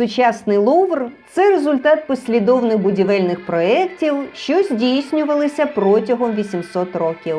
Сучасний Лувр це результат послідовних будівельних проєктів, що здійснювалися протягом 800 років.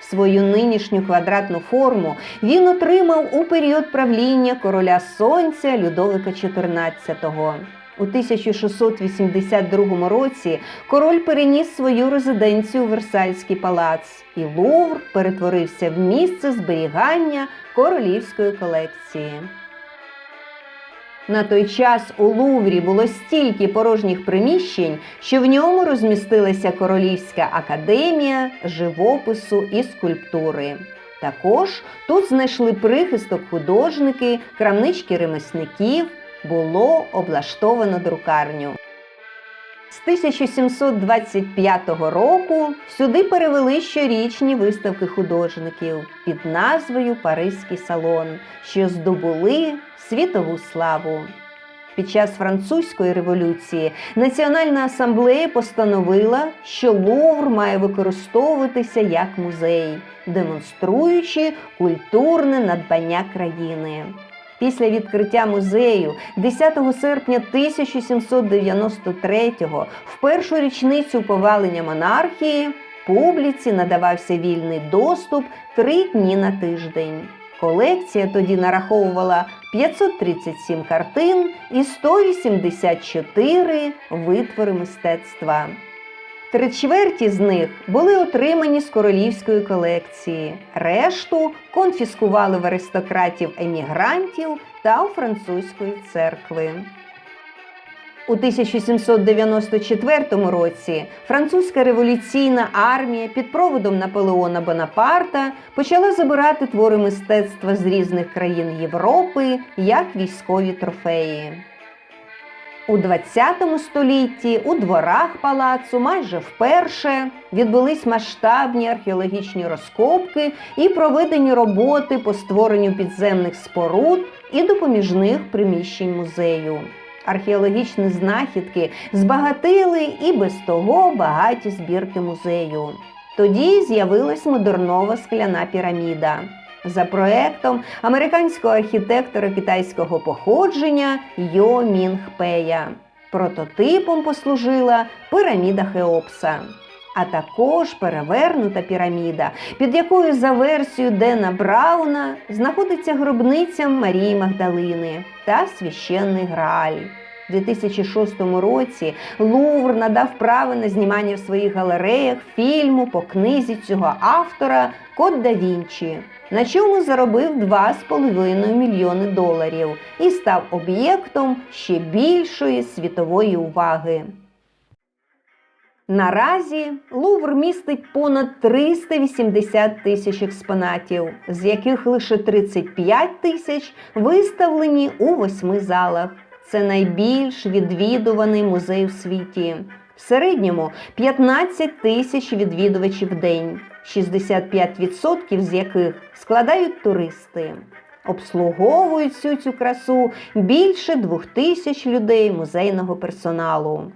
Свою нинішню квадратну форму він отримав у період правління короля Сонця Людовика XIV. У 1682 році король переніс свою резиденцію в Версальський палац, і Лувр перетворився в місце зберігання королівської колекції. На той час у Луврі було стільки порожніх приміщень, що в ньому розмістилася Королівська академія живопису і скульптури. Також тут знайшли прихисток художники, крамнички ремісників, було облаштовано друкарню. З 1725 року сюди перевели щорічні виставки художників під назвою Паризький салон, що здобули світову славу. Під час французької революції Національна асамблея постановила, що Лувр має використовуватися як музей, демонструючи культурне надбання країни. Після відкриття музею 10 серпня 1793-го, в першу річницю повалення монархії, публіці надавався вільний доступ три дні на тиждень. Колекція тоді нараховувала 537 картин і 184 витвори мистецтва. Три чверті з них були отримані з королівської колекції. Решту конфіскували в аристократів емігрантів та у французької церкви. У 1794 році французька революційна армія під проводом Наполеона Бонапарта почала забирати твори мистецтва з різних країн Європи як військові трофеї. У 20 столітті у дворах палацу майже вперше відбулись масштабні археологічні розкопки і проведені роботи по створенню підземних споруд і допоміжних приміщень музею. Археологічні знахідки збагатили і без того багаті збірки музею. Тоді з'явилась модернова скляна піраміда. За проектом американського архітектора китайського походження Йо Мінг Пея. Прототипом послужила піраміда Хеопса, а також перевернута піраміда, під якою за версією Дена Брауна знаходиться гробниця Марії Магдалини та священний Грааль. У 2006 році Лувр надав право на знімання в своїх галереях фільму по книзі цього автора Код да Вінчі, на чому заробив 2,5 мільйони доларів і став об'єктом ще більшої світової уваги. Наразі Лувр містить понад 380 тисяч експонатів, з яких лише 35 тисяч виставлені у восьми залах. Це найбільш відвідуваний музей у світі. В середньому 15 тисяч відвідувачів в день, 65% з яких складають туристи. Обслуговують всю цю красу більше двох тисяч людей музейного персоналу.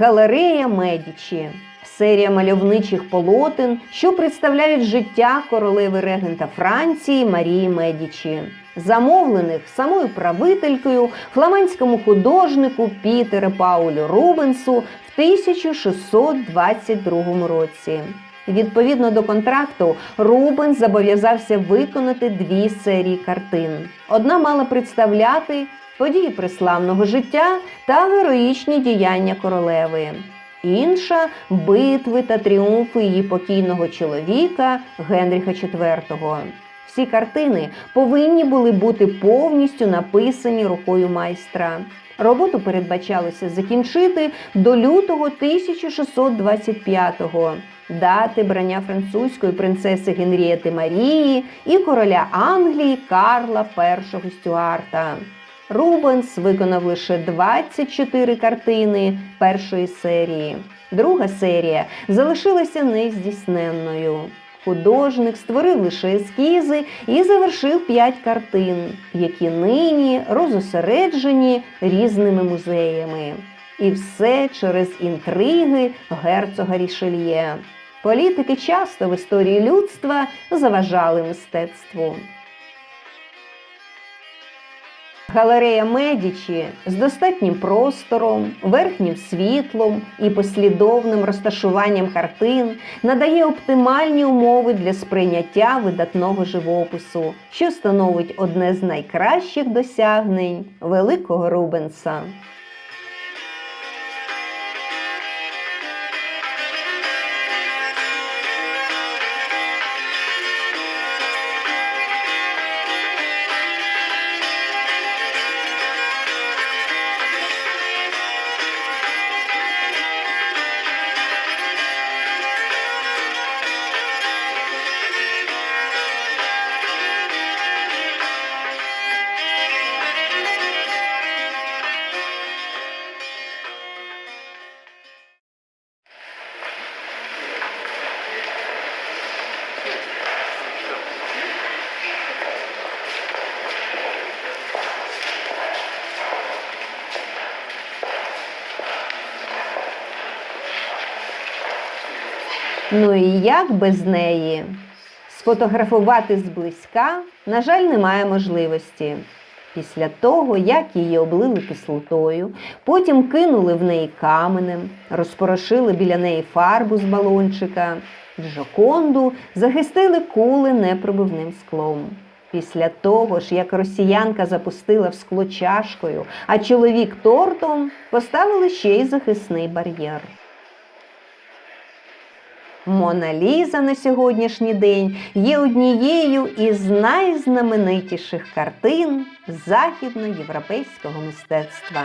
Галерея Медічі. Серія мальовничих полотен, що представляють життя королеви регента Франції Марії Медічі, замовлених самою правителькою фламандському художнику Пітере Паулю Рубенсу в 1622 році. Відповідно до контракту, Рубенс зобов'язався виконати дві серії картин. Одна мала представляти події преславного життя та героїчні діяння королеви. Інша битви та тріумфи її покійного чоловіка Генріха IV. Всі картини повинні були бути повністю написані рукою майстра. Роботу передбачалося закінчити до лютого 1625-го, дати брання французької принцеси Генрієти Марії і короля Англії Карла І Стюарта. Рубенс виконав лише 24 картини першої серії. Друга серія залишилася нездійсненною. Художник створив лише ескізи і завершив п'ять картин, які нині розосереджені різними музеями. І все через інтриги герцога Рішельє. Політики часто в історії людства заважали мистецтву. Галерея Медічі з достатнім простором, верхнім світлом і послідовним розташуванням картин надає оптимальні умови для сприйняття видатного живопису, що становить одне з найкращих досягнень великого Рубенса. Ну і як без неї? Сфотографувати зблизька, на жаль, немає можливості. Після того, як її облили кислотою, потім кинули в неї каменем, розпорошили біля неї фарбу з балончика, Джоконду захистили кули непробивним склом. Після того ж, як росіянка запустила в скло чашкою, а чоловік тортом, поставили ще й захисний бар'єр. Мона Ліза на сьогоднішній день є однією із найзнаменитіших картин західноєвропейського мистецтва.